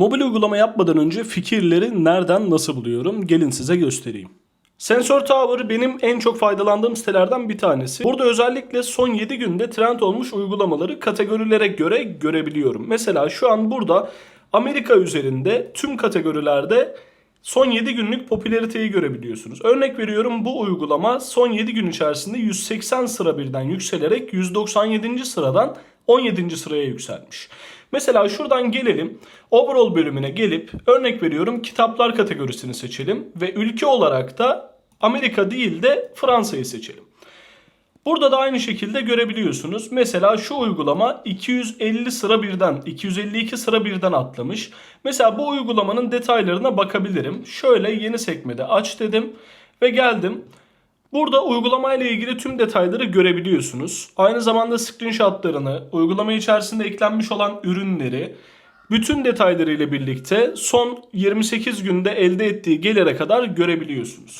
Mobil uygulama yapmadan önce fikirleri nereden nasıl buluyorum? Gelin size göstereyim. Sensor Tower benim en çok faydalandığım sitelerden bir tanesi. Burada özellikle son 7 günde trend olmuş uygulamaları kategorilere göre görebiliyorum. Mesela şu an burada Amerika üzerinde tüm kategorilerde son 7 günlük popülariteyi görebiliyorsunuz. Örnek veriyorum bu uygulama son 7 gün içerisinde 180 sıra birden yükselerek 197. sıradan 17. sıraya yükselmiş. Mesela şuradan gelelim. Overall bölümüne gelip örnek veriyorum kitaplar kategorisini seçelim ve ülke olarak da Amerika değil de Fransa'yı seçelim. Burada da aynı şekilde görebiliyorsunuz. Mesela şu uygulama 250 sıra birden, 252 sıra birden atlamış. Mesela bu uygulamanın detaylarına bakabilirim. Şöyle yeni sekmede aç dedim ve geldim. Burada uygulamayla ilgili tüm detayları görebiliyorsunuz. Aynı zamanda screenshotlarını, uygulama içerisinde eklenmiş olan ürünleri, bütün detaylarıyla birlikte son 28 günde elde ettiği gelire kadar görebiliyorsunuz.